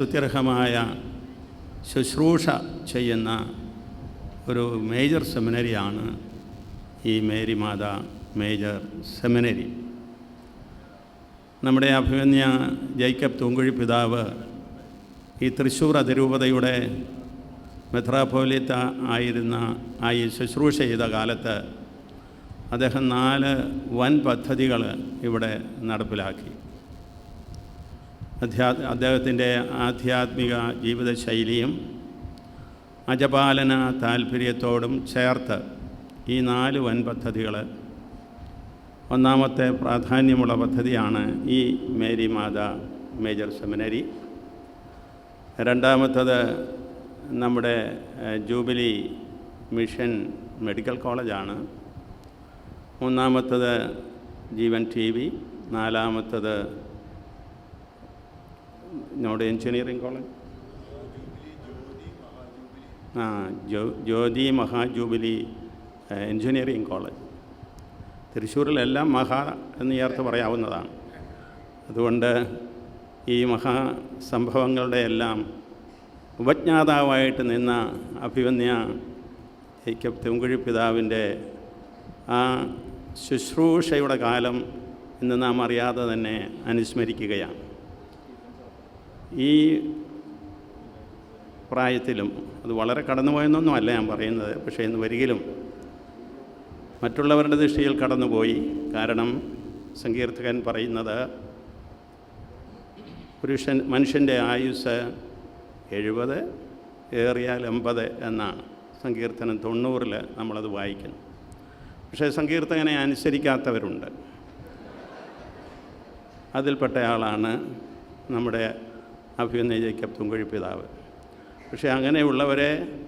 സ്തുത്യർഹമായ ശുശ്രൂഷ ചെയ്യുന്ന ഒരു മേജർ സെമിനറിയാണ് ഈ മേരി മാതാ മേജർ സെമിനറി നമ്മുടെ അഭിമന്യ ജേക്കബ് തൂങ്കുഴി പിതാവ് ഈ തൃശ്ശൂർ അതിരൂപതയുടെ മെത്രാപോലിത്ത ആയിരുന്ന ആ ഈ ശുശ്രൂഷ ചെയ്ത കാലത്ത് അദ്ദേഹം നാല് വൻ പദ്ധതികൾ ഇവിടെ നടപ്പിലാക്കി. അധ്യാ അദ്ദേഹത്തിന്റെ ആധ്യാത്മിക ജീവിതശൈലിയും അജപാലന താല്പര്യത്തോടും ചേർത്ത് ഈ നാല് വൻ പദ്ധതികൾ. ഒന്നാമത്തെ പ്രാധാന്യമുള്ള പദ്ധതിയാണ് ഈ മേരി മാതാ മേജർ സെമിനറി രണ്ടാമത്തത് നമ്മുടെ ജൂബിലി മിഷൻ മെഡിക്കൽ കോളേജാണ്. മൂന്നാമത്തത് ജീവൻ ടി വി. നാലാമത്തത് നമ്മുടെ എഞ്ചിനീയറിംഗ് കോളേജ്. ആ ജോ ജ്യോതി മഹാജൂബിലി എഞ്ചിനീയറിംഗ് കോളേജ്. തൃശ്ശൂരിലെല്ലാം മഹാ എന്ന് ചേർത്ത് പറയാവുന്നതാണ്. അതുകൊണ്ട് ഈ മഹാ സംഭവങ്ങളുടെ എല്ലാം ഉപജ്ഞാതാവായിട്ട് നിന്ന അഭിവന്യ ജേക്കബ് തെങ്കുഴി പിതാവിന്റെ ആ ശുശ്രൂഷയുടെ കാലം ഇന്ന് നാം അറിയാതെ തന്നെ അനുസ്മരിക്കുകയാണ്. ഈ പ്രായത്തിലും അത് വളരെ കടന്നുപോയെന്നൊന്നുമല്ല ഞാൻ പറയുന്നത്. പക്ഷേ ഇന്ന് വരികിലും മറ്റുള്ളവരുടെ ദൃഷ്ടിയിൽ കടന്നുപോയി. കാരണം സങ്കീർത്തകൻ പറയുന്നത് പുരുഷൻ മനുഷ്യന്റെ ആയുസ് എഴുപത് ഏറിയാൽ എൺപത് എന്നാണ്. സങ്കീർത്തനം തൊണ്ണൂറിൽ നമ്മളത് വായിക്കുന്നു പക്ഷേ സങ്കീർത്തകനെ അനുസരിക്കാത്തവരുണ്ട്. അതിൽപ്പെട്ട ആളാണ് നമ്മുടെ അഭിനയ ജേക്കബ് തുങ്കുഴി പിതാവ് പക്ഷേ അങ്ങനെയുള്ളവരെ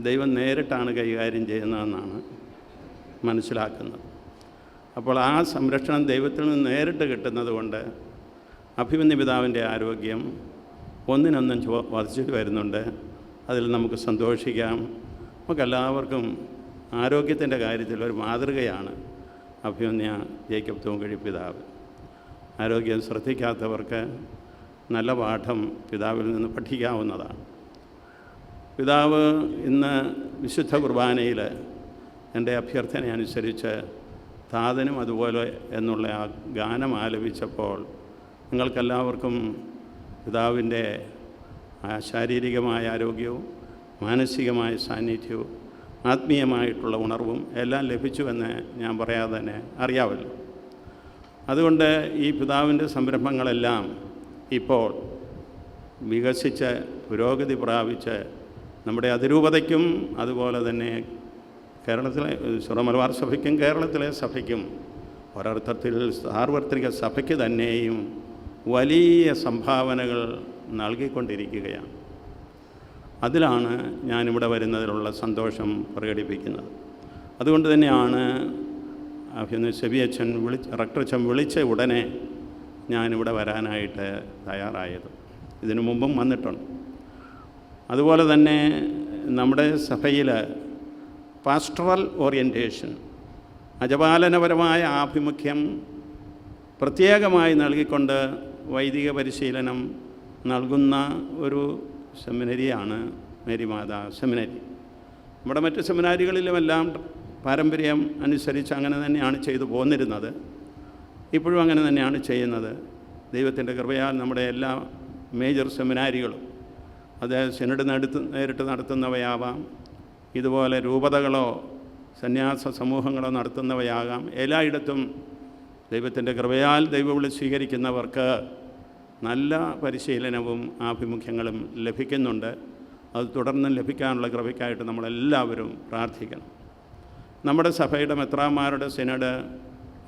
ദൈവം നേരിട്ടാണ് കൈകാര്യം ചെയ്യുന്നതെന്നാണ് മനസ്സിലാക്കുന്നത്. അപ്പോൾ ആ സംരക്ഷണം ദൈവത്തിൽ നിന്ന് നേരിട്ട് കിട്ടുന്നത് കൊണ്ട് അഭിമന്യ പിതാവിന്റെ ആരോഗ്യം ഒന്നിനൊന്നും വർദ്ധിച്ചു വരുന്നുണ്ട്. അതിൽ നമുക്ക് സന്തോഷിക്കാം. നമുക്കെല്ലാവർക്കും ആരോഗ്യത്തിന്റെ കാര്യത്തിൽ ഒരു മാതൃകയാണ് അഭിമന്യ ജേക്കബ് തൂങ്കഴി പിതാവ് ആരോഗ്യം ശ്രദ്ധിക്കാത്തവർക്ക് നല്ല പാഠം പിതാവിൽ നിന്ന് പഠിക്കാവുന്നതാണ്. പിതാവ് ഇന്ന് വിശുദ്ധ കുർബാനയിൽ എന്റെ അഭ്യർത്ഥന അനുസരിച്ച് താതനും അതുപോലെ എന്നുള്ള ആ ഗാനം ആലപിച്ചപ്പോൾ നിങ്ങൾക്കെല്ലാവർക്കും പിതാവിന്റെ ശാരീരികമായ ആരോഗ്യവും മാനസികമായ സാന്നിധ്യവും ആത്മീയമായിട്ടുള്ള ഉണർവും എല്ലാം ലഭിച്ചുവെന്ന് ഞാൻ പറയാതെ തന്നെ അറിയാമല്ലോ. അതുകൊണ്ട് ഈ പിതാവിന്റെ സംരംഭങ്ങളെല്ലാം ഇപ്പോൾ വികസിച്ച് പുരോഗതി പ്രാപിച്ച് നമ്മുടെ അതിരൂപതയ്ക്കും അതുപോലെ തന്നെ കേരളത്തിലെ സുറമലബാർ സഭയ്ക്കും കേരളത്തിലെ സഭയ്ക്കും ഒരർത്ഥത്തിൽ സാർവത്രിക സഭയ്ക്ക് തന്നെയും വലിയ സംഭാവനകൾ നൽകിക്കൊണ്ടിരിക്കുകയാണ്. അതിലാണ് ഞാനിവിടെ വരുന്നതിലുള്ള സന്തോഷം പ്രകടിപ്പിക്കുന്നത്. അതുകൊണ്ട് തന്നെയാണ് സെബിയച്ഛൻ വിളിച്ച് അച്ഛൻ വിളിച്ച ഉടനെ ഞാനിവിടെ വരാനായിട്ട് തയ്യാറായത്. ഇതിനു മുമ്പും വന്നിട്ടുണ്ട്. അതുപോലെ തന്നെ നമ്മുടെ സഭയിൽ പാസ്റ്ററൽ ഓറിയന്റേഷൻ അജപാലനപരമായ ആഭിമുഖ്യം പ്രത്യേകമായി നൽകിക്കൊണ്ട് വൈദിക പരിശീലനം നൽകുന്ന ഒരു സെമിനരിയാണ് മേരിമാതാ സെമിനരി. നമ്മുടെ മറ്റ് സെമിനാരികളിലുമെല്ലാം പാരമ്പര്യം അനുസരിച്ച് അങ്ങനെ തന്നെയാണ് ചെയ്തു പോന്നിരുന്നത്. ഇപ്പോഴും അങ്ങനെ തന്നെയാണ് ചെയ്യുന്നത്. ദൈവത്തിന്റെ കൃപയാൽ നമ്മുടെ എല്ലാ മേജർ സെമിനാരികളും അത് സിനഡ് നടത്ത് നേരിട്ട് നടത്തുന്നവയാവാം ഇതുപോലെ രൂപതകളോ സന്യാസ സമൂഹങ്ങളോ നടത്തുന്നവയാകാം. എല്ലായിടത്തും ദൈവത്തിന്റെ കൃപയാൽ ദൈവവിളി സ്വീകരിക്കുന്നവർക്ക് നല്ല പരിശീലനവും ആഭിമുഖ്യങ്ങളും ലഭിക്കുന്നുണ്ട്. അത് തുടർന്നും ലഭിക്കാനുള്ള കൃപയ്ക്കായിട്ട് നമ്മളെല്ലാവരും പ്രാർത്ഥിക്കണം. നമ്മുടെ സഭയുടെ മെത്രാന്മാരുടെ സിനഡ്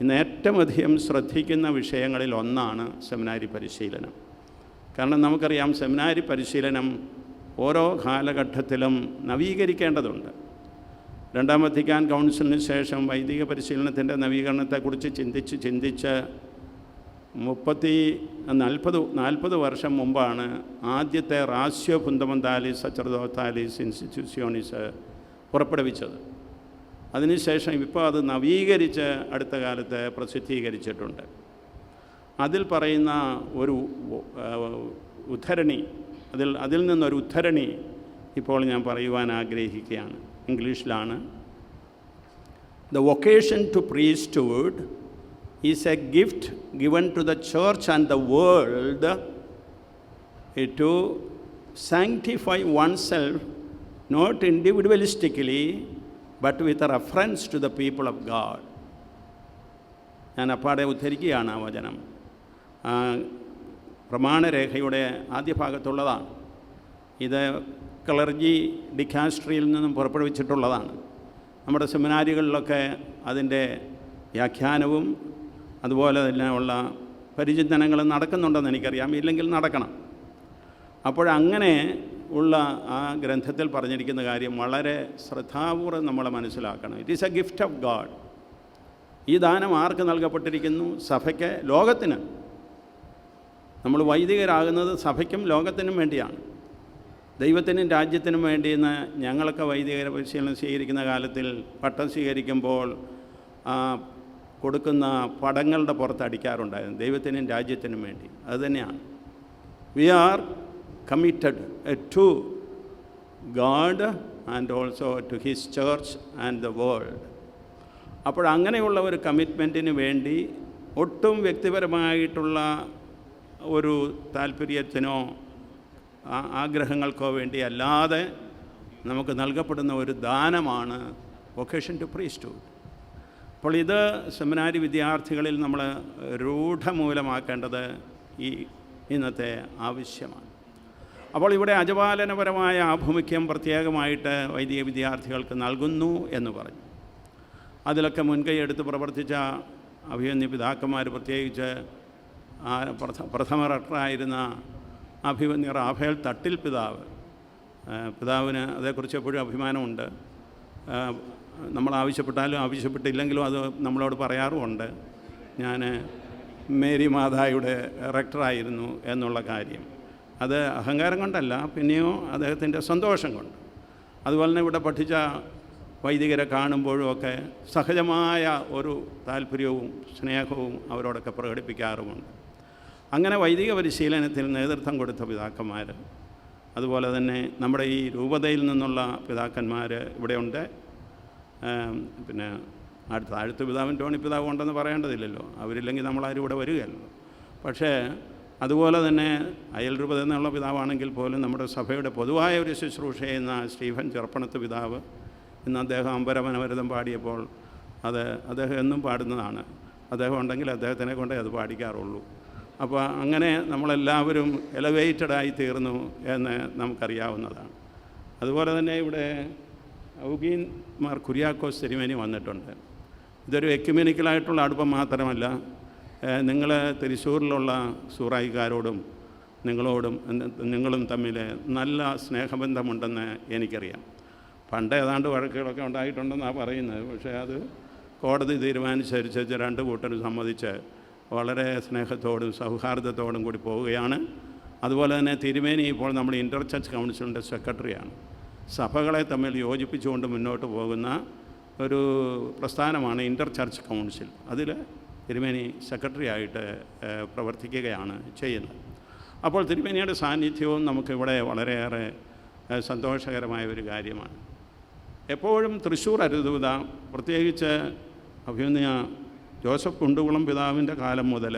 ഇന്ന് ഏറ്റവും അധികം ശ്രദ്ധിക്കുന്ന വിഷയങ്ങളിൽ ഒന്നാണ് സെമിനാരി പരിശീലനം. കാരണം നമുക്കറിയാം സെമിനാരി പരിശീലനം ഓരോ കാലഘട്ടത്തിലും നവീകരിക്കേണ്ടതുണ്ട്. രണ്ടാം വത്തിക്കാൻ കൗൺസിലിന് ശേഷം വൈദിക പരിശീലനത്തിന്റെ നവീകരണത്തെക്കുറിച്ച് ചിന്തിച്ച് ചിന്തിച്ച് മുപ്പത്തി നാൽപ്പത് നാൽപ്പത് വർഷം മുമ്പാണ് ആദ്യത്തെ റാസ്യോ പുന്തമന്താലിസ് സച്ചർദോത്താലിസ് ഇൻസ്റ്റിറ്റ്യൂഷ്യോണിസ് പുറപ്പെടുവിച്ചത്. അതിനുശേഷം ഇപ്പോൾ അത് നവീകരിച്ച് അടുത്ത കാലത്ത് പ്രസിദ്ധീകരിച്ചിട്ടുണ്ട്. അതിൽ പറയുന്ന ഒരു ഉദ്ധരണി അതിൽ അതിൽ നിന്നൊരു ഉദ്ധരണി ഇപ്പോൾ ഞാൻ പറയുവാൻ ആഗ്രഹിക്കുകയാണ്. ഇംഗ്ലീഷിലാണ്. The vocation to priest priesthood is a gift given to the church and the world to sanctify one self not individualistically but with reference to the people of God. ഞാൻ അപ്പാടെ ഉദ്ധരിക്കുകയാണ് ആ വചനം. പ്രമാണരേഖയുടെ ആദ്യ ഭാഗത്തുള്ളതാണ്. ഇത് കളർജി ഡിക്കാസ്ട്രിയിൽ നിന്നും പുറപ്പെടുവിച്ചിട്ടുള്ളതാണ്. നമ്മുടെ സെമിനാരികളിലൊക്കെ അതിന്റെ വ്യാഖ്യാനവും അതുപോലെ തന്നെ ഉള്ള പരിചിന്തനങ്ങളും നടക്കുന്നുണ്ടെന്ന് എനിക്കറിയാം. ഇല്ലെങ്കിൽ നടക്കണം. അപ്പോഴങ്ങനെ ഉള്ള ആ ഗ്രന്ഥത്തിൽ പറഞ്ഞിരിക്കുന്ന കാര്യം വളരെ ശ്രദ്ധാപൂർവം നമ്മൾ മനസ്സിലാക്കണം. It is a gift of God ഈ ദാനം ആർക്ക് നൽകപ്പെട്ടിരിക്കുന്നു? സഭയ്ക്ക് ലോകത്തിന്. നമ്മൾ വൈദികരാകുന്നത് സഭയ്ക്കും ലോകത്തിനും വേണ്ടിയാണ്. ദൈവത്തിനും രാജ്യത്തിനും വേണ്ടി ഇന്ന് ഞങ്ങളൊക്കെ വൈദിക പരിശീലനം സ്വീകരിക്കുന്ന കാലത്തിൽ പട്ടം സ്വീകരിക്കുമ്പോൾ കൊടുക്കുന്ന പടങ്ങളുടെ പുറത്ത് അടിക്കാറുണ്ടായിരുന്നു. ദൈവത്തിനും രാജ്യത്തിനും വേണ്ടി. അതുതന്നെയാണ് we are committed to God and also to his church and the world അപ്പോൾ അങ്ങനെയുള്ള ഒരു കമ്മിറ്റ്മെന്റിന് വേണ്ടി ഒട്ടും വ്യക്തിപരമായിട്ടുള്ള ഒരു താല്പര്യത്തിനോ ആഗ്രഹങ്ങൾക്കോ വേണ്ടി അല്ലാതെ നമുക്ക് നൽകപ്പെടുന്ന ഒരു ദാനമാണ് വൊക്കേഷൻ ടു പ്രീസ്റ്റ്ഹുഡ് അപ്പോൾ ഇത് സെമിനാരി വിദ്യാർത്ഥികളിൽ നമ്മൾ രൂഢമൂലമാക്കേണ്ടത് ഈ ഇന്നത്തെ ആവശ്യമാണ്. അപ്പോൾ ഇവിടെ അജപാലനപരമായ ആഭിമുഖ്യം പ്രത്യേകമായിട്ട് വൈദിക വിദ്യാർത്ഥികൾക്ക് നൽകുന്നു എന്ന് പറഞ്ഞു. അതിലൊക്കെ മുൻകൈ എടുത്ത് പ്രവർത്തിച്ച അഭിമന്യ പിതാക്കന്മാർ പ്രത്യേകിച്ച് പ്രഥമ റക്ടറായിരുന്ന അഭിമന്യ റാഫേൽ തട്ടിൽ പിതാവ് പിതാവിന് അതേക്കുറിച്ച് എപ്പോഴും അഭിമാനമുണ്ട്. നമ്മൾ ആവശ്യപ്പെട്ടാലും ആവശ്യപ്പെട്ടില്ലെങ്കിലും അത് നമ്മളോട് പറയാറുമുണ്ട്. ഞാൻ മേരി മാതായുടെ റക്ടറായിരുന്നു എന്നുള്ള കാര്യം. അത് അഹങ്കാരം കൊണ്ടല്ല പിന്നെയോ അദ്ദേഹത്തിന്റെ സന്തോഷം കൊണ്ട്. അതുപോലെ തന്നെ ഇവിടെ പഠിച്ച വൈദികരെ കാണുമ്പോഴും ഒക്കെ സഹജമായ ഒരു താല്പര്യവും സ്നേഹവും അവരോടൊക്കെ പ്രകടിപ്പിക്കാറുമുണ്ട്. അങ്ങനെ വൈദിക പരിശീലനത്തിൽ നേതൃത്വം കൊടുത്ത പിതാക്കന്മാർ അതുപോലെ തന്നെ നമ്മുടെ ഈ രൂപതയിൽ നിന്നുള്ള പിതാക്കന്മാർ ഇവിടെയുണ്ട്. പിന്നെ അടുത്ത അടുത്ത പിതാവും ടോണി പിതാവും ഉണ്ടെന്ന് പറയേണ്ടതില്ലല്ലോ. അവരില്ലെങ്കിൽ നമ്മളാരും ഇവിടെ വരികയല്ലോ. പക്ഷേ അതുപോലെ തന്നെ അയൽ രൂപത എന്നുള്ള പിതാവാണെങ്കിൽ പോലും നമ്മുടെ സഭയുടെ പൊതുവായ ഒരു ശുശ്രൂഷ ചെയ്യുന്ന സ്റ്റീഫൻ ചെറുപ്പണത്ത് പിതാവ് ഇന്ന് അദ്ദേഹം അമ്പരമനവരതം പാടിയപ്പോൾ അത് അദ്ദേഹം എന്നും പാടുന്നതാണ്. അദ്ദേഹം ഉണ്ടെങ്കിൽ അദ്ദേഹത്തിനെ കൊണ്ടേ അത് പാടിക്കാറുള്ളൂ. അപ്പോൾ അങ്ങനെ നമ്മളെല്ലാവരും എലവേറ്റഡായി തീർന്നു എന്ന് നമുക്കറിയാവുന്നതാണ്. അതുപോലെ തന്നെ ഇവിടെ ഔഗീൻ മാർ കുര്യാക്കോസ് തിരുമേനി വന്നിട്ടുണ്ട്. ഇതൊരു എക്യുമെനിക്കലായിട്ടുള്ള അടുപ്പം മാത്രമല്ല നിങ്ങൾ തൃശ്ശൂരിലുള്ള സൂറായിക്കാരോടും നിങ്ങളോടും നിങ്ങളും തമ്മിൽ നല്ല സ്നേഹബന്ധമുണ്ടെന്ന് എനിക്കറിയാം. പണ്ട് ഏതാണ്ട് വഴക്കുകളൊക്കെ ഉണ്ടായിട്ടുണ്ടെന്നാണ് പറയുന്നത്. പക്ഷേ അത് കോടതി തീരുമാനിച്ചനുസരിച്ച് രണ്ട് കൂട്ടരും സമ്മതിച്ച് വളരെ സ്നേഹത്തോടും സൗഹാർദ്ദത്തോടും കൂടി പോവുകയാണ്. അതുപോലെ തന്നെ തിരുമേനി ഇപ്പോൾ നമ്മൾ ഇന്റർ ചർച്ച് കൗൺസിലിന്റെ സെക്രട്ടറിയാണ്. സഭകളെ തമ്മിൽ യോജിപ്പിച്ചുകൊണ്ട് മുന്നോട്ട് പോകുന്ന ഒരു പ്രസ്ഥാനമാണ് ഇന്റർ ചർച്ച് കൗൺസിൽ. അതിൽ തിരുമേനി സെക്രട്ടറിയായിട്ട് പ്രവർത്തിക്കുകയാണ് ചെയ്യുന്നത്. അപ്പോൾ തിരുമേനിയുടെ സാന്നിധ്യവും നമുക്കിവിടെ വളരെയേറെ സന്തോഷകരമായ ഒരു കാര്യമാണ്. എപ്പോഴും തൃശ്ശൂർ അരുതൂത പ്രത്യേകിച്ച് അഭിനയ ജോസഫ് കുണ്ടുകുളം പിതാവിന്റെ കാലം മുതൽ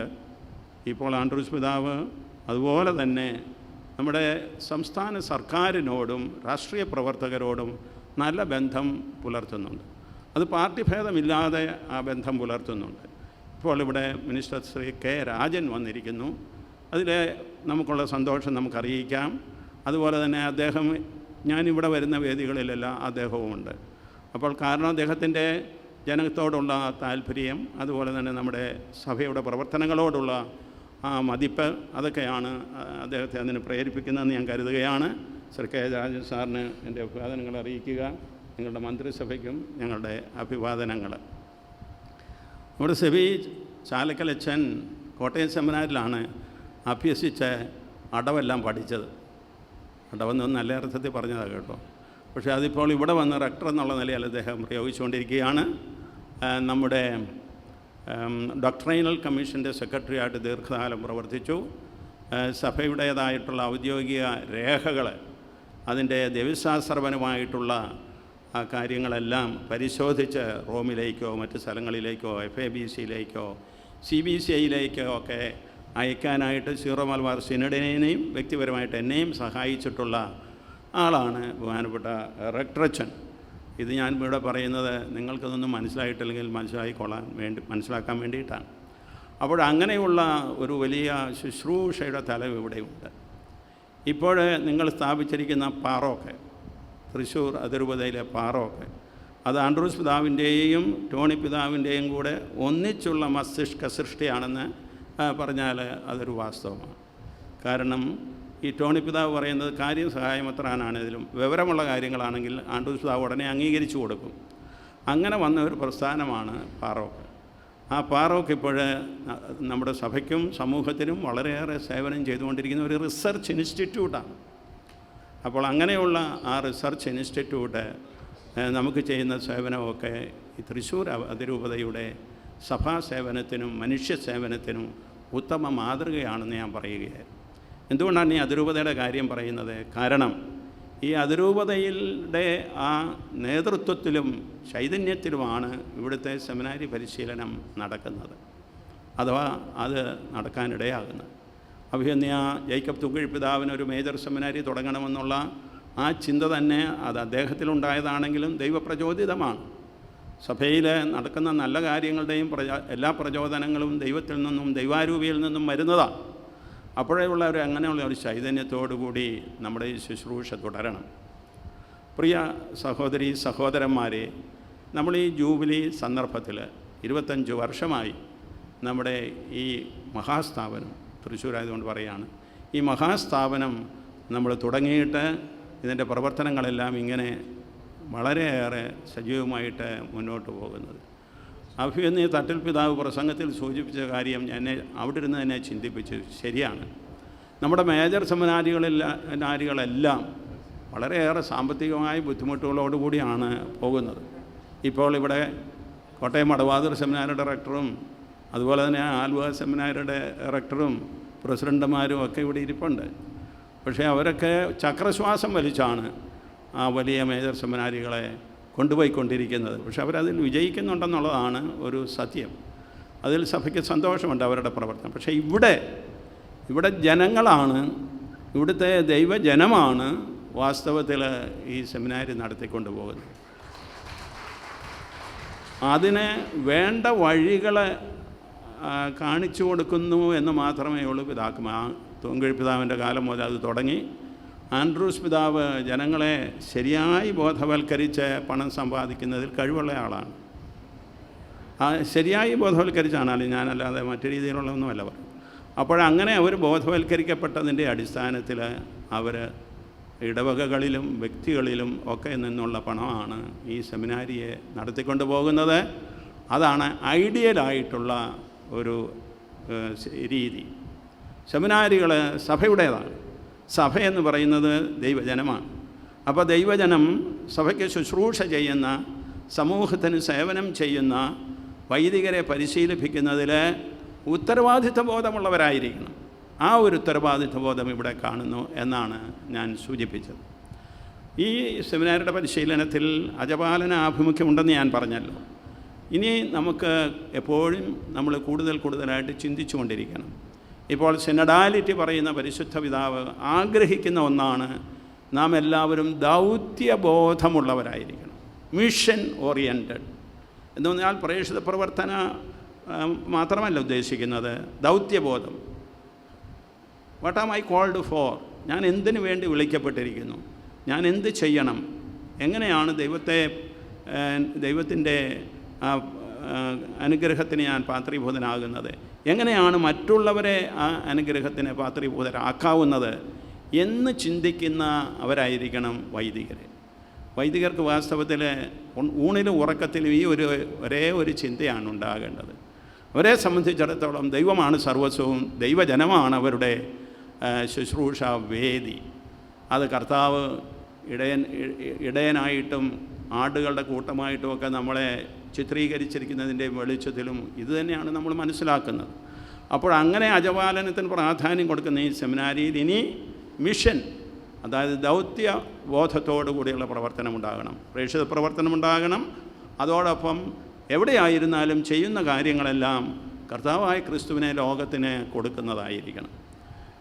ഇപ്പോൾ ആൻഡ്രൂസ് പിതാവ് അതുപോലെ തന്നെ നമ്മുടെ സംസ്ഥാന സർക്കാരിനോടും രാഷ്ട്രീയ പ്രവർത്തകരോടും നല്ല ബന്ധം പുലർത്തുന്നുണ്ട്. അത് പാർട്ടി ഭേദമില്ലാതെ ആ ബന്ധം പുലർത്തുന്നുണ്ട്. ഇപ്പോൾ ഇവിടെ മിനിസ്റ്റർ ശ്രീ കെ രാജൻ വന്നിരിക്കുന്നു. അതിൽ നമുക്കുള്ള സന്തോഷം നമുക്കറിയിക്കാം. അതുപോലെ തന്നെ അദ്ദേഹം ഞാനിവിടെ വരുന്ന വേദികളിലെല്ലാം അദ്ദേഹവുമുണ്ട്. അപ്പോൾ കാരണം അദ്ദേഹത്തിന്റെ ജനത്തോടുള്ള താല്പര്യം അതുപോലെ തന്നെ നമ്മുടെ സഭയുടെ പ്രവർത്തനങ്ങളോടുള്ള ആ മതിപ്പ് അതൊക്കെയാണ് അദ്ദേഹത്തെ അതിന് പ്രേരിപ്പിക്കുന്നതെന്ന് ഞാൻ കരുതുകയാണ്. ശ്രീ കെ രാജൻ സാറിന് എന്റെ അഭിവാദനങ്ങൾ അറിയിക്കുക. നിങ്ങളുടെ മന്ത്രിസഭയ്ക്കും ഞങ്ങളുടെ അഭിവാദനങ്ങൾ. നമ്മുടെ സെബി ചാലക്കലച്ചൻ കോട്ടയം സെമിനാറിലാണ് അഭ്യസിച്ച അടവെല്ലാം പഠിച്ചത്. അടവെന്ന് നല്ല അർത്ഥത്തിൽ പറഞ്ഞതാണ് കേട്ടോ. പക്ഷേ അതിപ്പോൾ ഇവിടെ വന്ന് റക്ടർ എന്നുള്ള നിലയിൽ അദ്ദേഹം പ്രയോഗിച്ചുകൊണ്ടിരിക്കുകയാണ്. നമ്മുടെ ഡോക്ട്രൈനൽ കമ്മീഷന്റെ സെക്രട്ടറി ആയിട്ട് ദീർഘകാലം പ്രവർത്തിച്ചു. സഭയുടേതായിട്ടുള്ള ഔദ്യോഗിക രേഖകൾ അതിന്റെ ദൈവശാസ്ത്രപരമായിട്ടുള്ള ആ കാര്യങ്ങളെല്ലാം പരിശോധിച്ച് റോമിലേക്കോ മറ്റ് സ്ഥലങ്ങളിലേക്കോ എഫ് എ ബി സിയിലേക്കോ സി ബി സി ഐയിലേക്കോ ഒക്കെ അയക്കാനായിട്ട് സീറോ മലബാർ സിനഡിനെയും വ്യക്തിപരമായിട്ട് എന്നെയും സഹായിച്ചിട്ടുള്ള ആളാണ് ബഹുമാനപ്പെട്ട റെക്ട്രച്ചൻ ഇത് ഞാൻ ഇവിടെ പറയുന്നത് നിങ്ങൾക്കതൊന്നും മനസ്സിലായിട്ടില്ലെങ്കിൽ മനസ്സിലായിക്കൊള്ളാൻ വേണ്ടി മനസ്സിലാക്കാൻ വേണ്ടിയിട്ടാണ്. അപ്പോൾ അങ്ങനെയുള്ള ഒരു വലിയ ശുശ്രൂഷയുടെ തലം ഇവിടെയുണ്ട്. ഇപ്പോൾ നിങ്ങൾ സ്ഥാപിച്ചിരിക്കുന്ന പാറോക്ക് തൃശ്ശൂർ അതിരൂപതയിലെ പാറോക്ക് അത് ആൻഡ്രൂസ് പിതാവിന്റെയും ടോണി പിതാവിന്റെയും കൂടെ ഒന്നിച്ചുള്ള മസ്തിഷ്ക സൃഷ്ടിയാണെന്ന് പറഞ്ഞാൽ അതൊരു വാസ്തവമാണ്. കാരണം ഈ ടോണി പിതാവ് പറയുന്നത് കാര്യം സഹായമത്രാനാണ് ഇതിലും. വിവരമുള്ള കാര്യങ്ങളാണെങ്കിൽ ആൻഡ്രൂസ് പിതാവ് ഉടനെ അംഗീകരിച്ചു കൊടുക്കും. അങ്ങനെ വന്ന ഒരു പ്രസ്ഥാനമാണ് പാറോക്ക് ആ പാറോക്ക് ഇപ്പോൾ നമ്മുടെ സഭയ്ക്കും സമൂഹത്തിനും വളരെയേറെ സേവനം ചെയ്തുകൊണ്ടിരിക്കുന്ന ഒരു റിസർച്ച് ഇൻസ്റ്റിറ്റ്യൂട്ടാണ്. അപ്പോൾ അങ്ങനെയുള്ള ആ റിസർച്ച് ഇൻസ്റ്റിറ്റ്യൂട്ട് നമുക്ക് ചെയ്യുന്ന സേവനമൊക്കെ ഈ തൃശ്ശൂർ അതിരൂപതയുടെ സഭാ സേവനത്തിനും മനുഷ്യ സേവനത്തിനും ഉത്തമ മാതൃകയാണെന്ന് ഞാൻ പറയുകയായിരുന്നു. എന്തുകൊണ്ടാണ് ഈ അതിരൂപതയുടെ കാര്യം പറയുന്നത്? കാരണം ഈ അതിരൂപതയുടെ ആ നേതൃത്വത്തിലും ചൈതന്യത്തിലുമാണ് ഇവിടുത്തെ സെമിനാരി പരിശീലനം നടക്കുന്നത്. അഥവാ അത് നടക്കാനിടയാകുന്നത്. അഭിനന്യ ജേക്കബ് തുകിഴ് പിതാവിന് ഒരു മേജർ സെമിനാരി തുടങ്ങണമെന്നുള്ള ആ ചിന്ത തന്നെ അത് അദ്ദേഹത്തിലുണ്ടായതാണെങ്കിലും ദൈവപ്രചോദിതമാണ്. സഭയിൽ നടക്കുന്ന നല്ല കാര്യങ്ങളുടെയും പ്രചോ എല്ലാ പ്രചോദനങ്ങളും ദൈവത്തിൽ നിന്നും ദൈവാരൂപിയിൽ നിന്നും വരുന്നതാണ് അപ്പോഴേയുള്ള ഒരു അങ്ങനെയുള്ള ഒരു ചൈതന്യത്തോടു കൂടി നമ്മുടെ ഈ ശുശ്രൂഷ തുടരണം. പ്രിയ സഹോദരി സഹോദരന്മാരെ നമ്മൾ ഈ ജൂബിലി സന്ദർഭത്തിൽ ഇരുപത്തഞ്ച് വർഷമായി നമ്മുടെ ഈ മഹാസ്ഥാപനം തൃശ്ശൂരായതുകൊണ്ട് പറയുകയാണ് ഈ മഹാസ്ഥാപനം നമ്മൾ തുടങ്ങിയിട്ട് ഇതിന്റെ പ്രവർത്തനങ്ങളെല്ലാം ഇങ്ങനെ വളരെയേറെ സജീവമായിട്ട് മുന്നോട്ട് പോകുന്നത്. അഭിയന്ന് തട്ടിൽ പിതാവ് പ്രസംഗത്തിൽ സൂചിപ്പിച്ച കാര്യം എന്നെ അവിടെ ഇരുന്ന് തന്നെ ചിന്തിപ്പിച്ചു. ശരിയാണ്. നമ്മുടെ മേജർ സെമിനാരികളിലെല്ലാം വളരെയേറെ സാമ്പത്തികമായ ബുദ്ധിമുട്ടുകളോടുകൂടിയാണ് പോകുന്നത്. ഇപ്പോൾ ഇവിടെ കോട്ടയം അടവാതൂർ സെമിനാർ ഡയറക്ടറും അതുപോലെ തന്നെ ആലുവ സെമിനാരുടെ ഡയറക്ടറും പ്രസിഡന്റുമാരും ഒക്കെ ഇവിടെ ഇരിപ്പുണ്ട്. പക്ഷേ അവരൊക്കെ ചക്രശ്വാസം വലിച്ചാണ് ആ വലിയ മേജർ സെമിനാരികളെ കൊണ്ടുപോയിക്കൊണ്ടിരിക്കുന്നത്. പക്ഷെ അവരതിൽ വിജയിക്കുന്നുണ്ടെന്നുള്ളതാണ് ഒരു സത്യം. അതിൽ സഭയ്ക്ക് സന്തോഷമുണ്ട് അവരുടെ പ്രവർത്തനം. പക്ഷേ ഇവിടെ ഇവിടെ ജനങ്ങളാണ് ഇവിടുത്തെ ദൈവജനമാണ് വാസ്തവത്തിൽ ഈ സെമിനാരി നടത്തിക്കൊണ്ട് പോകുന്നത് അതിന് വേണ്ട വഴികൾ കാണിച്ചു കൊടുക്കുന്നു എന്ന് മാത്രമേ ഉള്ളൂ പിതാക്കും ആ തൂങ്കഴി പിതാവിന്റെ കാലം മുതൽ അത് തുടങ്ങി. ആൻഡ്രൂസ് പിതാവ് ജനങ്ങളെ ശരിയായി ബോധവൽക്കരിച്ച് പണം സമ്പാദിക്കുന്നതിൽ കഴിവുള്ള ആളാണ്. ആ ശരിയായി ബോധവൽക്കരിച്ചാണല്ലോ ഞാനല്ലാതെ മറ്റു രീതിയിലുള്ളതൊന്നുമല്ല പറഞ്ഞു അപ്പോഴങ്ങനെ അവർ ബോധവൽക്കരിക്കപ്പെട്ടതിന്റെ അടിസ്ഥാനത്തിൽ അവർ ഇടവകകളിലും വ്യക്തികളിലും ഒക്കെ നിന്നുള്ള പണമാണ് ഈ സെമിനാരിയെ നടത്തിക്കൊണ്ട് പോകുന്നത്. അതാണ് ഐഡിയലായിട്ടുള്ള ഒരു രീതി. സെമിനാരികൾ സഭയുടേതാണ്. സഭ എന്ന് പറയുന്നത് ദൈവജനമാണ്. അപ്പോൾ ദൈവജനം സഭയ്ക്ക് ശുശ്രൂഷ ചെയ്യുന്ന സമൂഹത്തിന് സേവനം ചെയ്യുന്ന വൈദികരെ പരിശീലിപ്പിക്കുന്നതിൽ ഉത്തരവാദിത്വ ബോധമുള്ളവരായിരിക്കണം ആ ഒരു ഉത്തരവാദിത്വ ബോധം ഇവിടെ കാണുന്നു എന്നാണ് ഞാൻ സൂചിപ്പിച്ചത്. ഈ സെമിനാരുടെ പരിശീലനത്തിൽ അജപാലന ആഭിമുഖ്യമുണ്ടെന്ന് ഞാൻ പറഞ്ഞല്ലോ. ഇനി നമുക്ക് എപ്പോഴും നമ്മൾ കൂടുതൽ കൂടുതലായിട്ട് ചിന്തിച്ചു കൊണ്ടിരിക്കണം ഇപ്പോൾ സെനഡാലിറ്റി പറയുന്ന പരിശുദ്ധ പിതാവ് ആഗ്രഹിക്കുന്ന ഒന്നാണ് നാം എല്ലാവരും ദൗത്യബോധമുള്ളവരായിരിക്കണം. മിഷൻ ഓറിയന്റഡ് എന്ന് പറഞ്ഞാൽ പ്രേക്ഷിത പ്രവർത്തന മാത്രമല്ല ഉദ്ദേശിക്കുന്നത് ദൗത്യബോധം. What am I called for ഞാൻ എന്തിനു വേണ്ടി വിളിക്കപ്പെട്ടിരിക്കുന്നു? ഞാൻ എന്ത് ചെയ്യണം? എങ്ങനെയാണ് ദൈവത്തെ ദൈവത്തിന്റെ അനുഗ്രഹത്തിന് ഞാൻ പാത്രീഭൂതനാകുന്നത്. എങ്ങനെയാണ് മറ്റുള്ളവരെ ആ അനുഗ്രഹത്തിന് പാത്രീഭൂതരാക്കാവുന്നത് എന്ന് ചിന്തിക്കുന്ന അവരായിരിക്കണം വൈദികർ. വൈദികർക്ക് വാസ്തവത്തിൽ ഊണിലും ഉറക്കത്തിലും ഈ ഒരു ഒരേ ഒരു ചിന്തയാണ് ഉണ്ടാകേണ്ടത്. അവരെ സംബന്ധിച്ചിടത്തോളം ദൈവമാണ് സർവസ്വവും ദൈവജനമാണ് അവരുടെ ആ, ശുശ്രൂഷ വേദി. അത് കർത്താവ് ഇടയൻ ഇടയനായിട്ടും ആടുകളുടെ കൂട്ടമായിട്ടുമൊക്കെ നമ്മളെ ചിത്രീകരിച്ചിരിക്കുന്നതിന്റെ വെളിച്ചത്തിലും ഇതുതന്നെയാണ് നമ്മൾ മനസ്സിലാക്കുന്നത്. അപ്പോൾ അങ്ങനെ അജപാലനത്തിന് പ്രാധാന്യം കൊടുക്കുന്ന ഈ സെമിനാരിയിൽ ഇനി മിഷൻ അതായത് ദൗത്യ ബോധത്തോടു കൂടിയുള്ള പ്രവർത്തനം ഉണ്ടാകണം പ്രേക്ഷിത പ്രവർത്തനം ഉണ്ടാകണം അതോടൊപ്പം എവിടെയായിരുന്നാലും ചെയ്യുന്ന കാര്യങ്ങളെല്ലാം കർത്താവായ ക്രിസ്തുവിനെ ലോകത്തിന് കൊടുക്കുന്നതായിരിക്കണം.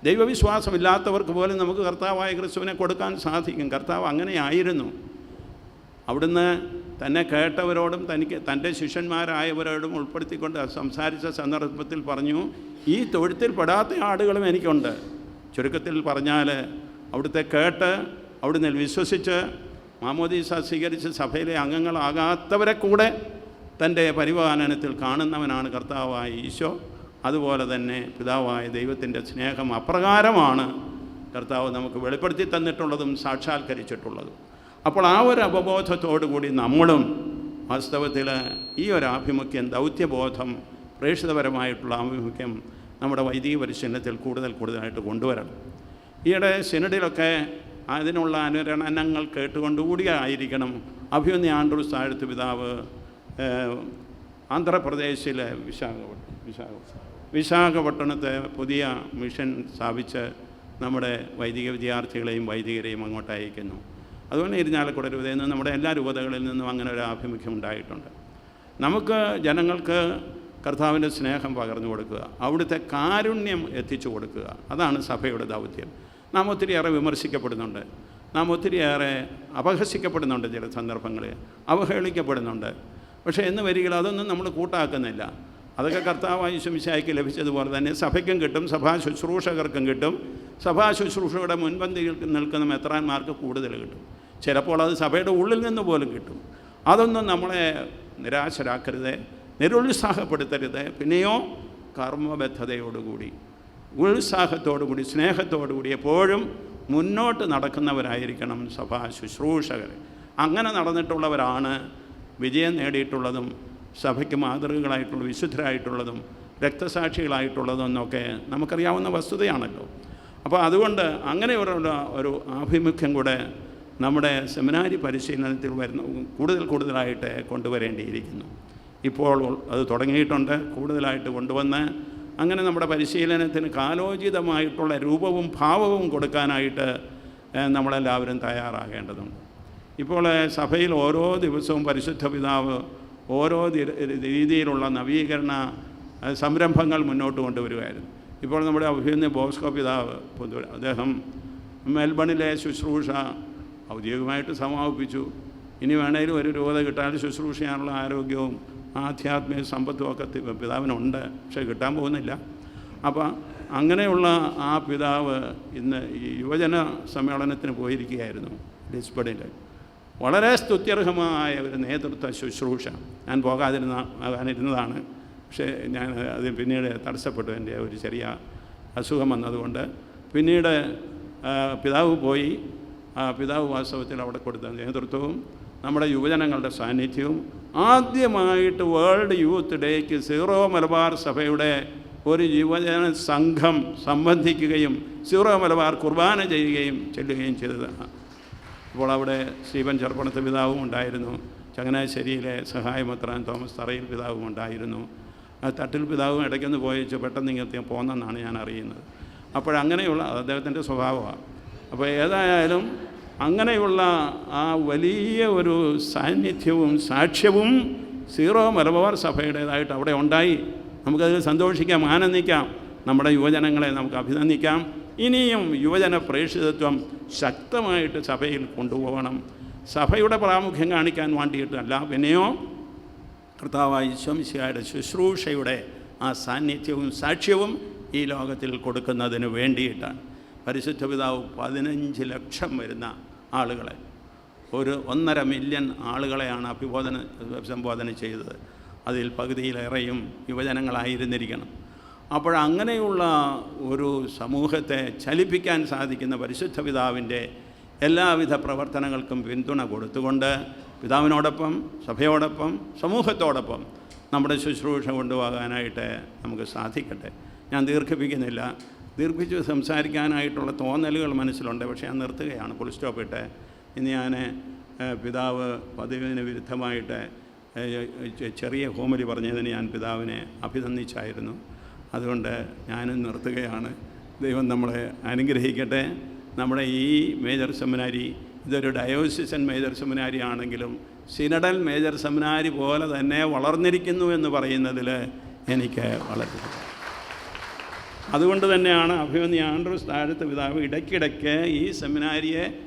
ദൈവവിശ്വാസമില്ലാത്തവർക്ക് പോലും നമുക്ക് കർത്താവായ ക്രിസ്തുവിനെ കൊടുക്കാൻ സാധിക്കും. കർത്താവ് അങ്ങനെയായിരുന്നു. അവിടുന്ന് തന്നെ കേട്ടവരോടും തനിക്ക് തന്റെ ശിഷ്യന്മാരായവരോടും ഉൾപ്പെടുത്തിക്കൊണ്ട് സംസാരിച്ച സന്ദർഭത്തിൽ പറഞ്ഞു ഈ തൊഴുത്തിൽ പെടാത്ത ആടുകളും എനിക്കുണ്ട്. ചുരുക്കത്തിൽ പറഞ്ഞാൽ അവിടുത്തെ കേട്ട് അവിടുന്ന് വിശ്വസിച്ച് മാമോദീസ സ്വീകരിച്ച് സഭയിലെ അംഗങ്ങളാകാത്തവരെ കൂടെ തന്റെ പരിപാലനത്തിൽ കാണുന്നവനാണ് കർത്താവായ ഈശോ. അതുപോലെ തന്നെ പിതാവായ ദൈവത്തിന്റെ സ്നേഹം അപ്രകാരമാണ് കർത്താവ് നമുക്ക് വെളിപ്പെടുത്തി തന്നിട്ടുള്ളതും സാക്ഷാത്കരിച്ചിട്ടുള്ളതും. അപ്പോൾ ആ ഒരു അവബോധത്തോടു കൂടി നമ്മളും വാസ്തവത്തിൽ ഈ ഒരു ആഭിമുഖ്യം ദൗത്യബോധം പ്രേക്ഷിതപരമായിട്ടുള്ള ആഭിമുഖ്യം നമ്മുടെ വൈദിക പരിശീലനത്തിൽ കൂടുതൽ കൂടുതലായിട്ട് കൊണ്ടുവരണം. ഈയിടെ സിനഡിലൊക്കെ അതിനുള്ള അനുരണനങ്ങൾ കേട്ടുകൊണ്ടുകൂടി ആയിരിക്കണം. അഭിമന്യ ആൻഡ്രൂസ് താഴ്ത്തു പിതാവ് ആന്ധ്രാപ്രദേശിലെ വിശാഖപട്ടണം വിശാഖ വിശാഖപട്ടണത്തെ പുതിയ മിഷൻ സ്ഥാപിച്ച് നമ്മുടെ വൈദിക വിദ്യാർത്ഥികളെയും വൈദികരെയും അങ്ങോട്ട് അയക്കുന്നു. അതുകൊണ്ട് ഇരിഞ്ഞാലക്കുട രൂപതയിൽ നിന്ന് നമ്മുടെ എല്ലാ രൂപതകളിൽ നിന്നും അങ്ങനെ ഒരു ആഭിമുഖ്യം ഉണ്ടായിട്ടുണ്ട്. നമുക്ക് ജനങ്ങൾക്ക് കർത്താവിന്റെ സ്നേഹം പകർന്നു കൊടുക്കുക അവിടുത്തെ കാരുണ്യം എത്തിച്ചു കൊടുക്കുക അതാണ് സഭയുടെ ദൗത്യം. നാം ഒത്തിരിയേറെ വിമർശിക്കപ്പെടുന്നുണ്ട് നാം ഒത്തിരിയേറെ അപഹസിക്കപ്പെടുന്നുണ്ട് ചില സന്ദർഭങ്ങളിൽ അവഹേളിക്കപ്പെടുന്നുണ്ട്. പക്ഷേ എന്ന് വരികിൽ അതൊന്നും നമ്മൾ കൂട്ടാക്കുന്നില്ല. അതൊക്കെ കർത്താവായി ശുമിശായിക്ക് ലഭിച്ചതുപോലെ തന്നെ സഭയ്ക്കും കിട്ടും സഭാ ശുശ്രൂഷകർക്കും കിട്ടും. സഭാ ശുശ്രൂഷയുടെ മുൻപന്തിയിൽ നിൽക്കുന്ന മെത്രാന്മാർക്ക് കൂടുതൽ കിട്ടും. ചിലപ്പോൾ അത് സഭയുടെ ഉള്ളിൽ നിന്ന് പോലും കിട്ടും. അതൊന്നും നമ്മളെ നിരാശരാക്കരുത് നിരുത്സാഹപ്പെടുത്തരുത്. പിന്നെയോ കർമ്മബദ്ധതയോടുകൂടി ഉത്സാഹത്തോടുകൂടി സ്നേഹത്തോടുകൂടി എപ്പോഴും മുന്നോട്ട് നടക്കുന്നവരായിരിക്കണം സഭാ ശുശ്രൂഷകർ. അങ്ങനെ നടന്നിട്ടുള്ളവരാണ് വിജയം നേടിയിട്ടുള്ളതും സഭയ്ക്ക് മാതൃകകളായിട്ടുള്ള വിശുദ്ധരായിട്ടുള്ളതും രക്തസാക്ഷികളായിട്ടുള്ളതും എന്നൊക്കെ നമുക്കറിയാവുന്ന വസ്തുതയാണല്ലോ. അപ്പോൾ അതുകൊണ്ട് അങ്ങനെ ഒരു ഒരു ആഭിമുഖ്യം കൂടെ നമ്മുടെ സെമിനാരി പരിശീലനത്തിൽ വരുന്ന കൂടുതൽ കൂടുതലായിട്ട് കൊണ്ടുവരേണ്ടിയിരിക്കുന്നു. ഇപ്പോൾ അത് തുടങ്ങിയിട്ടുണ്ട് കൂടുതലായിട്ട് കൊണ്ടുവന്ന് അങ്ങനെ നമ്മുടെ പരിശീലനത്തിന് കാലോചിതമായിട്ടുള്ള രൂപവും ഭാവവും കൊടുക്കാനായിട്ട് നമ്മളെല്ലാവരും തയ്യാറാകേണ്ടതുണ്ട്. ഇപ്പോൾ സഭയിൽ ഓരോ ദിവസവും പരിശുദ്ധ പിതാവ് ഓരോ രീതിയിലുള്ള നവീകരണ സംരംഭങ്ങൾ മുന്നോട്ട് കൊണ്ടുവരുമായിരുന്നു ഇപ്പോൾ നമ്മുടെ അഭിനന്ദ ബോസ്കോ പിതാവ് അദ്ദേഹം മെൽബണിലെ ശുശ്രൂഷ ഔദ്യോഗികമായിട്ട് സമാപിപ്പിച്ചു ഇനി വേണേലും ഒരു രൂപത കിട്ടാതെ ശുശ്രൂഷ ചെയ്യാനുള്ള ആരോഗ്യവും ആധ്യാത്മിക സമ്പത്തും ഒക്കെ പിതാവിനുണ്ട്. പക്ഷേ കിട്ടാൻ പോകുന്നില്ല. അപ്പോൾ അങ്ങനെയുള്ള ആ പിതാവ് ഇന്ന് ഈ യുവജന സമ്മേളനത്തിന് പോയിരിക്കുകയായിരുന്നു ലിസ്ബണിൽ വളരെ സ്തുത്യർഹമായ ഒരു നേതൃത്വ ശുശ്രൂഷ. ഞാൻ പോകാതിരുന്ന ആകാനിരുന്നതാണ് പക്ഷേ ഞാൻ അത് പിന്നീട് തടസ്സപ്പെട്ടു. എന്റെ ഒരു ചെറിയ അസുഖം വന്നതുകൊണ്ട്. പിന്നീട് പിതാവ് പോയി. ആ പിതാവ് വാസ്തവത്തിൽ അവിടെ കൊടുത്ത നേതൃത്വവും നമ്മുടെ യുവജനങ്ങളുടെ സാന്നിധ്യവും. ആദ്യമായിട്ട് വേൾഡ് യൂത്ത് ഡേക്ക് സീറോ മലബാർ സഭയുടെ ഒരു യുവജന സംഘം സംബന്ധിക്കുകയും സീറോ മലബാർ കുർബാന ചെയ്യുകയും ചെല്ലുകയും ചെയ്തതാണ് അപ്പോൾ അവിടെ സ്റ്റീവൻ ചെറുപ്പണത്ത് പിതാവും ഉണ്ടായിരുന്നു. ചങ്ങനാശ്ശേരിയിലെ സഹായമത്രാൻ തോമസ് തറയിൽ പിതാവും ഉണ്ടായിരുന്നു. ആ തട്ടിൽ പിതാവും ഇടയ്ക്കൊന്ന് പോയിച്ച് പെട്ടെന്ന് ഇങ്ങനത്തെ പോന്നെന്നാണ് ഞാൻ അറിയുന്നത്. അപ്പോഴങ്ങനെയുള്ള അദ്ദേഹത്തിന്റെ സ്വഭാവമാണ്. അപ്പോൾ ഏതായാലും അങ്ങനെയുള്ള ആ വലിയ ഒരു സാന്നിധ്യവും സാക്ഷ്യവും സീറോ മലബാർ സഭയുടേതായിട്ട് അവിടെ ഉണ്ടായി. നമുക്കതിൽ സന്തോഷിക്കാം ആനന്ദിക്കാം. നമ്മുടെ യുവജനങ്ങളെ നമുക്ക് അഭിനന്ദിക്കാം. ഇനിയും യുവജന പ്രേക്ഷിതത്വം ശക്തമായിട്ട് സഭയിൽ കൊണ്ടുപോകണം. സഭയുടെ പ്രാമുഖ്യം കാണിക്കാൻ വേണ്ടിയിട്ടല്ല പിന്നെയോ കർത്താവായ ഈശ്വംശിയായുടെ ശുശ്രൂഷയുടെ ആ സാന്നിധ്യവും സാക്ഷ്യവും ഈ ലോകത്തിൽ കൊടുക്കുന്നതിന് വേണ്ടിയിട്ടാണ്. പരിശുദ്ധ പിതാവ് പതിനഞ്ച് ലക്ഷം വരുന്ന ആളുകളെ. ഒരു ഒന്നര മില്യൺ ആളുകളെയാണ് അഭിബോധന സംബോധന ചെയ്തത്. അതിൽ പകുതിയിലേറെയും യുവജനങ്ങളായിരുന്നിരിക്കണം. അപ്പോൾ അങ്ങനെയുള്ള ഒരു സമൂഹത്തെ ചലിപ്പിക്കാൻ സാധിക്കുന്ന പരിശുദ്ധ പിതാവിന്റെ എല്ലാവിധ പ്രവർത്തനങ്ങൾക്കും പിന്തുണ കൊടുത്തുകൊണ്ട് പിതാവിനോടൊപ്പം സഭയോടൊപ്പം സമൂഹത്തോടൊപ്പം നമ്മുടെ ശുശ്രൂഷ കൊണ്ടുപോകാനായിട്ട് നമുക്ക് സാധിക്കട്ടെ. ഞാൻ ദീർഘിപ്പിക്കുന്നില്ല. ദീർഘിച്ച് സംസാരിക്കാനായിട്ടുള്ള തോന്നലുകൾ മനസ്സിലുണ്ട്. പക്ഷേ ഞാൻ നിർത്തുകയാണ്. ഫുൾ സ്റ്റോപ്പ് ഇട്ട് ഇന്ന് ഞാൻ പിതാവ് പതിവിന് വിരുദ്ധമായിട്ട് ചെറിയ ഹോമലി പറഞ്ഞതിന് ഞാൻ പിതാവിനെ അഭിനന്ദിച്ചായിരുന്നു. അതുകൊണ്ട് ഞാനും നിർത്തുകയാണ്. ദൈവം നമ്മളെ അനുഗ്രഹിക്കട്ടെ. നമ്മുടെ ഈ മേജർ സെമിനാരി ഇതൊരു ഡയോസിസൻ മേജർ സെമിനാരി ആണെങ്കിലും സിനഡൽ മേജർ സെമിനാരി പോലെ തന്നെ വളർന്നിരിക്കുന്നു എന്ന് പറയുന്നതിൽ എനിക്ക് വളരെ അതുകൊണ്ട് തന്നെയാണ് അഭിമന്യ ആൻഡ്രൂസ് താഴത്തെ പിതാവ് ഇടയ്ക്കിടയ്ക്ക് ഈ സെമിനാരിയെ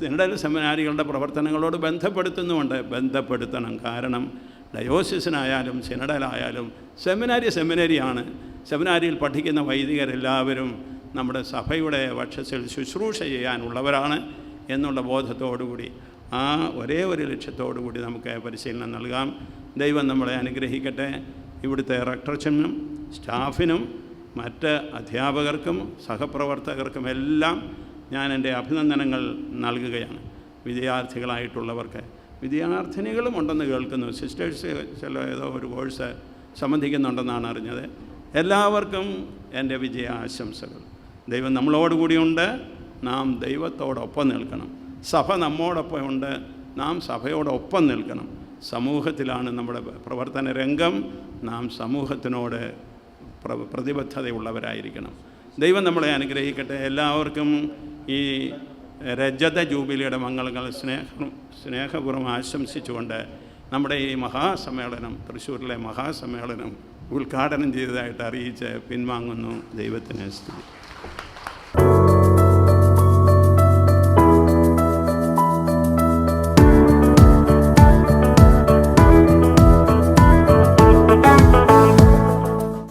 സിനഡൽ സെമിനാരികളുടെ പ്രവർത്തനങ്ങളോട് ബന്ധപ്പെടുത്തുന്നുമുണ്ട്. ബന്ധപ്പെടുത്തണം. കാരണം ഡയോസിസിനായാലും സിനഡലായാലും സെമിനാരി സെമിനാരിയാണ്. സെമിനാരിയിൽ പഠിക്കുന്ന വൈദികരെല്ലാവരും നമ്മുടെ സഭയുടെ പക്ഷത്തിൽ ശുശ്രൂഷ ചെയ്യാനുള്ളവരാണ് എന്നുള്ള ബോധത്തോടുകൂടി ആ ഒരേ ഒരു ലക്ഷ്യത്തോടുകൂടി നമുക്ക് പരിശീലനം നൽകാം. ദൈവം നമ്മളെ അനുഗ്രഹിക്കട്ടെ. ഇവിടുത്തെ റക്ടർച്ചനും സ്റ്റാഫിനും മറ്റ് അധ്യാപകർക്കും സഹപ്രവർത്തകർക്കും എല്ലാം ഞാൻ എന്റെ അഭിനന്ദനങ്ങൾ നൽകുകയാണ്. വിദ്യാർത്ഥികളായിട്ടുള്ളവർക്ക്. വിദ്യാർത്ഥിനികളും ഉണ്ടെന്ന് കേൾക്കുന്നു. സിസ്റ്റേഴ്സ് ചില ഏതോ ഒരു കോഴ്സ് സംബന്ധിക്കുന്നുണ്ടെന്നാണ് അറിഞ്ഞത്. എല്ലാവർക്കും എന്റെ വിജയ ആശംസകൾ ദൈവം നമ്മളോടുകൂടിയുണ്ട് നാം ദൈവത്തോടൊപ്പം നിൽക്കണം. സഭ നമ്മോടൊപ്പം ഉണ്ട്. നാം സഭയോടൊപ്പം നിൽക്കണം. സമൂഹത്തിലാണ് നമ്മുടെ പ്രവർത്തന രംഗം. നാം സമൂഹത്തിനോട് പ്രതിബദ്ധതയുള്ളവരായിരിക്കണം. ദൈവം നമ്മളെ അനുഗ്രഹിക്കട്ടെ. എല്ലാവർക്കും ഈ രജത ജൂബിലിയുടെ മംഗളങ്ങൾ സ്നേഹ സ്നേഹപൂർവം ആശംസിച്ചുകൊണ്ട് നമ്മുടെ ഈ മഹാസമ്മേളനം തൃശ്ശൂരിലെ മഹാസമ്മേളനം ഉദ്ഘാടനം ചെയ്തതായിട്ട് അറിയിച്ച് പിൻവാങ്ങുന്നു ദൈവത്തിന് സ്തുതി.